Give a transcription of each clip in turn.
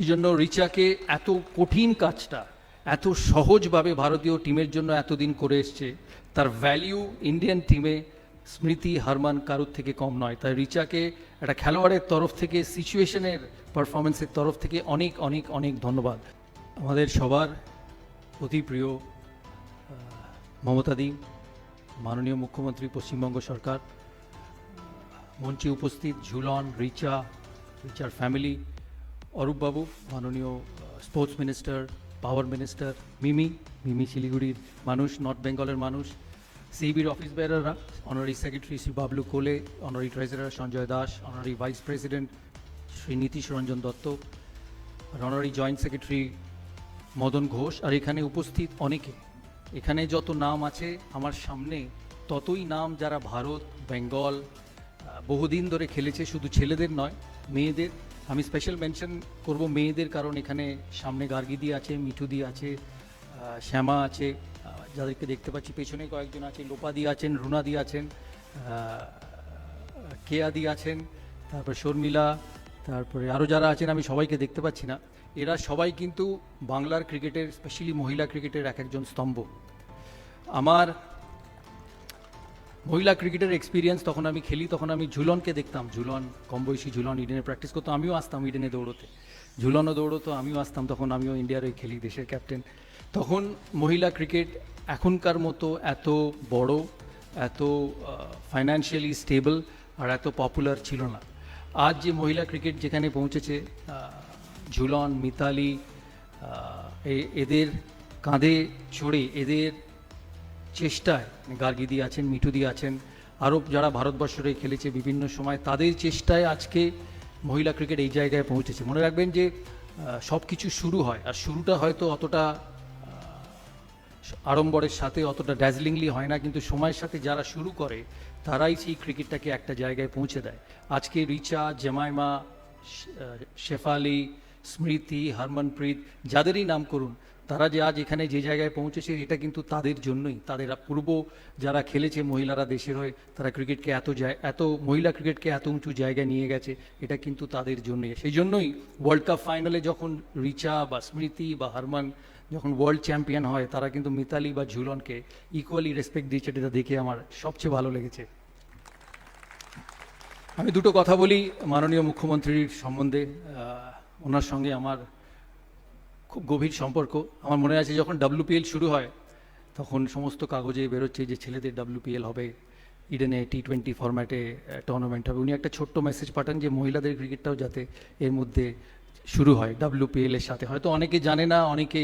এই জন্য রিচাকে এত কঠিন কাজটা, এত সহজভাবে ভারতীয় টিমের জন্য এতদিন করে এসছে। তার ভ্যালিউ ইন্ডিয়ান টিমে স্মৃতি হারমান কারুর থেকে কম নয়। তাই রিচাকে একটা খেলোয়াড়ের তরফ থেকে সিচুয়েশনের পারফরমেন্সের তরফ থেকে অনেক অনেক অনেক ধন্যবাদ। আমাদের সবার অতি প্রিয় মমতাদি মাননীয় মুখ্যমন্ত্রী, পশ্চিমবঙ্গ সরকার। মঞ্চে উপস্থিত ঝুলন, রিচা, রিচার ফ্যামিলি অরূপবাবু মাননীয় sports minister power minister Mimi Mimi শিলিগুড়ির মানুষ নর্থ বেঙ্গলের মানুষ সিবির office বেয়ারাররা honorary secretary Shri Bablu Kole honorary treasurer Sanjay Das honorary vice president Shri Nitish Ranjan Dutta honorary joint secretary Madan Ghosh, আর এখানে উপস্থিত অনেকে। এখানে যত নাম আছে আমার সামনে, ততই নাম যারা ভারত বেঙ্গল বহুদিন ধরে খেলেছে, শুধু ছেলেদের নয়, মেয়েদের আমি স্পেশাল মেনশন করব মেয়েদের, কারণ এখানে সামনে গার্গিদি আছে মিঠুদি আছে শ্যামা আছে যাদেরকে দেখতে পাচ্ছি, পেছনে কয়েকজন আছে লোপাদি আছেন রুনাদি আছেন কেয়াদি আছেন, তারপর শর্মিলা, তারপরে আরও যারা আছেন, আমি সবাইকে দেখতে পাচ্ছি না। এরা সবাই কিন্তু বাংলার ক্রিকেটের স্পেশালি মহিলা ক্রিকেটের এক একজন স্তম্ভ। আমার মহিলা ক্রিকেটের এক্সপিরিয়েন্স তখন আমি খেলি, তখন আমি ঝুলনকে দেখতাম। ঝুলন, কম বয়সী ঝুলন, ইডেনে প্র্যাকটিস করতো, আমিও আসতাম ইডেনে দৌড়তে। ঝুলনও দৌড়তো, আমিও আসতাম, তখন আমিও ইন্ডিয়ার হয়ে খেলি, দেশের ক্যাপ্টেন তখন মহিলা ক্রিকেট এখনকার মতো এত বড়, এত ফাইন্যান্সিয়ালি স্টেবল আর এত পপুলার ছিল না। আজ যে মহিলা ক্রিকেট যেখানে পৌঁছেছে ঝুলন, মিতালি এদের কাঁধে চড়ে এদের চেষ্টায়, গার্গিদি আছেন, মিঠুদি আছেন, আরও যারা ভারতবর্ষে খেলেছে বিভিন্ন সময়, তাদের চেষ্টায় আজকে মহিলা ক্রিকেট এই জায়গায় পৌঁছেছে। মনে রাখবেন যে সব কিছু শুরু হয়, আর শুরুটা হয়তো অতটা আড়ম্বরের সাথে অতটা ড্যাজলিংলি হয় না, কিন্তু সময়ের সাথে যারা শুরু করে, তারাই সেই ক্রিকেটটাকে একটা জায়গায় পৌঁছে দেয়। আজকে রিচা, জেমাইমা শেফালি, স্মৃতি, হরমনপ্রীত, যাদেরই নাম করুন তারা যে আজ এখানে যে জায়গায় পৌঁছেছে, এটা কিন্তু তাদের জন্যই। তাদের পূর্ব যারা খেলেছে মহিলারা দেশের হয়ে, তারা ক্রিকেটকে এত এত মহিলা ক্রিকেটকে এত উঁচু জায়গায় নিয়ে গেছে, এটা কিন্তু তাদের জন্যই। সেই জন্যই ওয়ার্ল্ড কাপ ফাইনালে যখন রিচা বা স্মৃতি বা হারমান যখন ওয়ার্ল্ড চ্যাম্পিয়ন হয়, তারা কিন্তু মিতালি বা ঝুলনকে ইকুয়ালি রেসপেক্ট দিয়েছে, এটা দেখে আমার সবচেয়ে ভালো লেগেছে। আমি দুটো কথা বলি মাননীয় মুখ্যমন্ত্রীর সম্বন্ধে। ওনার সঙ্গে আমার খুব গভীর সম্পর্ক। আমার মনে আছে যখন ডাব্লিউপিএল শুরু হয়, তখন সমস্ত কাগজে বেরোচ্ছে যে ছেলেদের ডাব্লিউপিএল হবে, ইডেনে টি টোয়েন্টি ফরম্যাটে টুর্নামেন্ট হবে। উনি একটা ছোট্ট মেসেজ পাঠান যে মহিলাদের ক্রিকেটটাও যাতে এর মধ্যে শুরু হয় ডাব্লিউপিএল এর সাথে। হয়তো অনেকে জানে না, অনেকে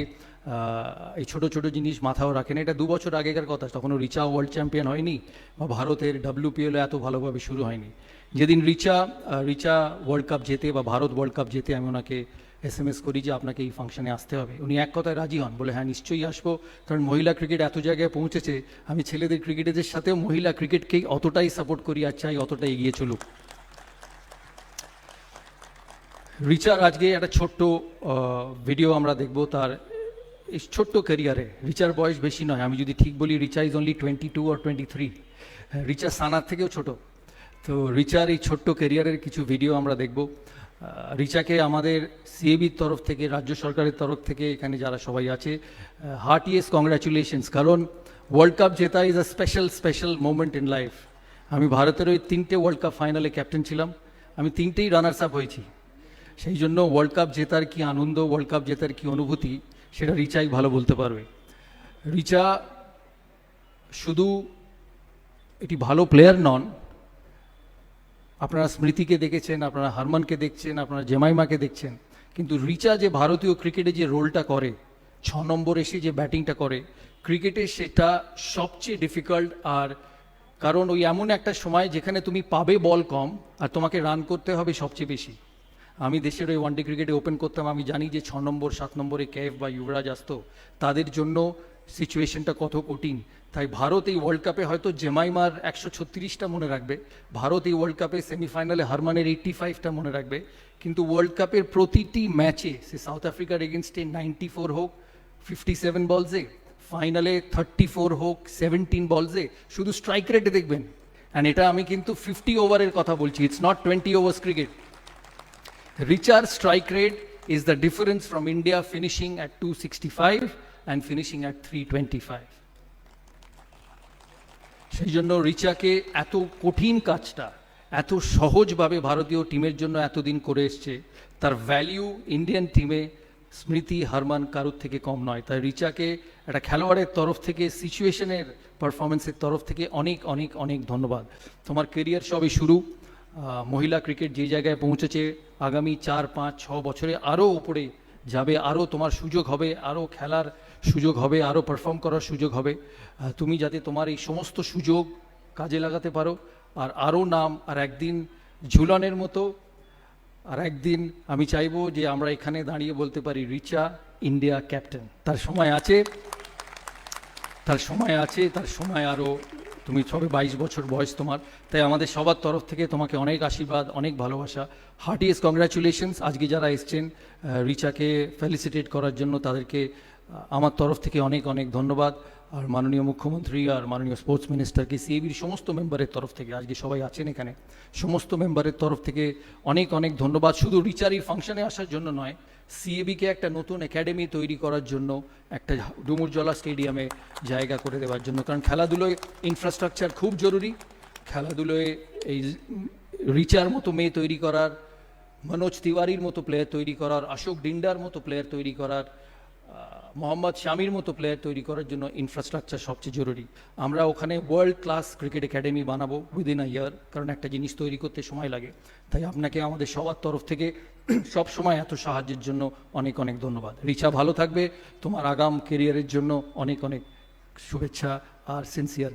এই ছোট ছোট জিনিস মাথাও রাখে না। এটা দু বছর আগেকার কথা, তখনও রিচা ওয়ার্ল্ড চ্যাম্পিয়ন হয়নি বা ভারতের ডাব্লিউপিএল এত ভালোভাবে শুরু হয়নি। যেদিন রিচা রিচা ওয়ার্ল্ড কাপ জেতে বা ভারত ওয়ার্ল্ড কাপ জেতে আমি ওনাকে এস এম এস করি যে আপনাকে এই ফাংশনে আসতে হবে। উনি এক কথায় রাজি হন, বলে হ্যাঁ নিশ্চয়ই আসব। কারণ মহিলা ক্রিকেট এত জায়গায় পৌঁছেছে, আমি ছেলেদের ক্রিকেটারদের সাথেও মহিলা ক্রিকেটকেই অতটাই সাপোর্ট করি আর চাই অতটাই এগিয়ে চলুক. রিচার আজকে একটা ছোট্ট ভিডিও আমরা দেখব তার ছোট্ট ক্যারিয়ারে রিচার বয়স বেশি নয়, আমি যদি ঠিক বলি, Richa is only twenty two R twenty three Richa সানার থেকেও ছোট। তো রিচার এই ছোট্ট ক্যারিয়ারের কিছু ভিডিও আমরা দেখব। রিচাকে আমাদের সিএবির তরফ থেকে, রাজ্য সরকারের তরফ থেকে এখানে যারা সবাই আছে হার্টিয়েস্ট কংগ্রাচুলেশনস কারণ ওয়ার্ল্ড কাপ জেতা is a special special moment in life আমি ভারতের ওই তিনটে ওয়ার্ল্ড কাপ ফাইনালে ক্যাপ্টেন ছিলাম। আমি তিনটেই রানার্স আপ হয়েছি। সেই জন্য ওয়ার্ল্ড কাপ জেতার কি আনন্দ ওয়ার্ল্ড কাপ জেতার কি অনুভূতি, সেটা রিচাই ভালো বলতে পারবে। রিচা শুধু এটি ভালো প্লেয়ার নন আপনারা স্মৃতিকে দেখেছেন, আপনারা হারমানকে দেখছেন, আপনারা জেমাইমাকে দেখছেন। কিন্তু রিচা যে ভারতীয় ক্রিকেটে যে রোলটা করে, ছ নম্বর এসে যে ব্যাটিংটা করে, ক্রিকেটে সেটা সবচেয়ে ডিফিকাল্ট আর কারণ ওই এমন একটা সময় যেখানে তুমি পাবে বল কম আর তোমাকে রান করতে হবে সবচেয়ে বেশি। আমি দেশের ওই ওয়ানডে ক্রিকেটে ওপেন করতাম, আমি জানি যে ছ নম্বর, সাত নম্বরে ক্যাফ বা যুবরাজ আসতো। তাদের জন্য সিচুয়েশনটা কত কঠিন। তাই ভারত এই ওয়ার্ল্ড কাপে হয়তো জেমাইমার একশো ছত্রিশটা মনে রাখবে। ভারত এই ওয়ার্ল্ড কাপে সেমিফাইনালে হারমানের এইট্টি ফাইভটা মনে রাখবে। কিন্তু ওয়ার্ল্ড কাপের প্রতিটি ম্যাচে সে সাউথ আফ্রিকার এগেনস্টে নাইনটি ফোর হোক ফিফটি সেভেন বলসে ফাইনালে থার্টি ফোর হোক সেভেন্টিন বলসে শুধু স্ট্রাইক রেটে দেখবেন। অ্যান্ড এটা আমি কিন্তু ফিফটি ওভারের কথা বলছি it's not twenty overs cricket রিচার strike rate is the difference from India finishing difference two sixty finishing at 265 and finishing at 325. সেই জন্য রিচাকে এত কঠিন কাজটা, এত সহজভাবে ভারতীয় টিমের জন্য এতদিন করে এসছে, তার ভ্যালিউ ইন্ডিয়ান টিমে স্মৃতি হারমান কারুর থেকে কম নয় তাই রিচাকে একটা খেলোয়াড়ের তরফ থেকে সিচুয়েশনের পারফরমেন্সের তরফ থেকে অনেক অনেক অনেক ধন্যবাদ তোমার কেরিয়ার সবই শুরু মহিলা ক্রিকেট যে জায়গায় পৌঁছেছে, আগামী চার, পাঁচ, ছ বছরে আরও উপরে যাবে আরও তোমার সুযোগ হবে আরও খেলার সুযোগ হবে আরও পারফর্ম করার সুযোগ হবে। তুমি যাতে তোমার এই সমস্ত সুযোগ কাজে লাগাতে পারো। আর আরও নাম, আর একদিন ঝুলানের মতো, আর একদিন আমি চাইব যে আমরা এখানে দাঁড়িয়ে বলতে পারি, রিচা, ইন্ডিয়া ক্যাপ্টেন। তার সময় আছে, তার সময় আছে, তার সময় আরও তুমি সবে বাইশ বছর বয়স তোমার। তাই আমাদের সবার তরফ থেকে তোমাকে অনেক আশীর্বাদ, অনেক ভালোবাসা। হার্টিয়েস্ট কংগ্রাচুলেশনস আজকে যারা এসছেন রিচাকে ফেলিসিটেট করার জন্য তাদেরকে আমার তরফ থেকে অনেক অনেক ধন্যবাদ। আর মাননীয় মুখ্যমন্ত্রী আর মাননীয় স্পোর্টস মিনিস্টারকে সিএবির সমস্ত মেম্বারের তরফ থেকে, আজকে সবাই আছেন এখানে, সমস্ত মেম্বারের তরফ থেকে অনেক অনেক ধন্যবাদ। শুধু রিচার ফাংশনে আসার জন্য নয় সিএবিকে একটা নতুন একাডেমি তৈরি করার জন্য, একটা ডুমুরজলা স্টেডিয়ামে জায়গা করে দেওয়ার জন্য। কারণ খেলাধুলোয় ইনফ্রাস্ট্রাকচার খুব জরুরি। খেলাধুলোয় এই রিচার মতো মেয়ে তৈরি করার, মনোজ তিওয়ারির মতো প্লেয়ার তৈরি করার, অশোক ডিন্ডার মতো প্লেয়ার তৈরি করার মোহাম্মদ শামির মতো প্লেয়ার তৈরি করার জন্য ইনফ্রাস্ট্রাকচার সবচেয়ে জরুরি। আমরা ওখানে ওয়ার্ল্ড ক্লাস ক্রিকেট একাডেমি বানাবো উইদিন আ ইয়ার কারণ একটা জিনিস তৈরি করতে সময় লাগে। তাই আপনাকে আমাদের সবার তরফ থেকে সব সময় এত সাহায্যের জন্য অনেক অনেক ধন্যবাদ। রিচা, ভালো থাকবে। তোমার আগাম কেরিয়ারের জন্য অনেক অনেক শুভেচ্ছা আর সিনসিয়ার